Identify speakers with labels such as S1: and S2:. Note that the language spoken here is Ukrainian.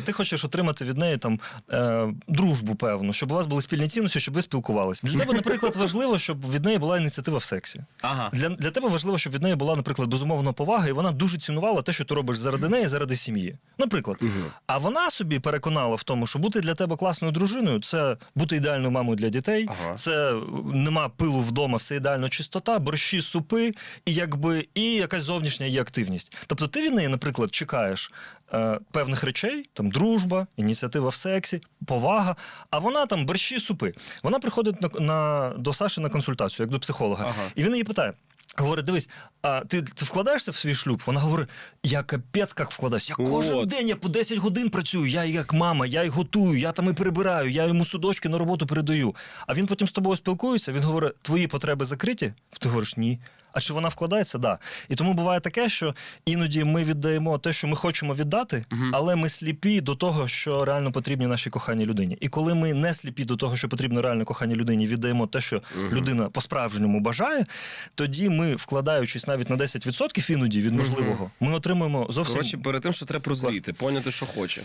S1: Ти хочеш отримати від неї там е, дружбу, певну, щоб у вас були спільні цінності, щоб ви спілкувалися. Для тебе, наприклад, важливо, щоб від неї була ініціатива в сексі.
S2: Ага.
S1: Для, для тебе важливо, щоб від неї була, наприклад, безумовна повага, і вона дуже цінувала те, що ти робиш заради неї, заради сім'ї. Наприклад, а вона собі переконала в тому, що бути для тебе класною дружиною це бути ідеальною мамою для дітей,
S2: Ага.
S1: це е, нема пилу вдома, все ідеально чистота, борщі, супи, і якби і якась зовнішня її активність. Тобто, ти від неї, наприклад, чекаєш е, певних речей, там дружба, ініціатива в сексі, повага. А вона там борщі, супи. Вона приходить на, на до Саші на консультацію, як до психолога,
S2: Ага.
S1: і він її питає. Говорить, дивись, а ти, ти вкладаєшся в свій шлюб? Вона говорить, я капець як вкладаюсь. Я кожен
S2: От.
S1: день я по 10 годин працюю, я як мама, я й готую, я там і прибираю, я йому судочки на роботу передаю. А він потім з тобою спілкується, він говорить, твої потреби закриті? Ти говориш, ні. А чи вона вкладається? Да. І тому буває таке, що іноді ми віддаємо те, що ми хочемо віддати, але ми сліпі до того, що реально потрібні нашій коханій людині. І коли ми не сліпі до того, що потрібно реально коханій людині, віддаємо те, що людина по-справжньому бажає, тоді ми, вкладаючись навіть на 10% іноді від можливого, ми отримуємо зовсім
S2: Коротше, перед тим, що треба прозріти, поняти, що хоче.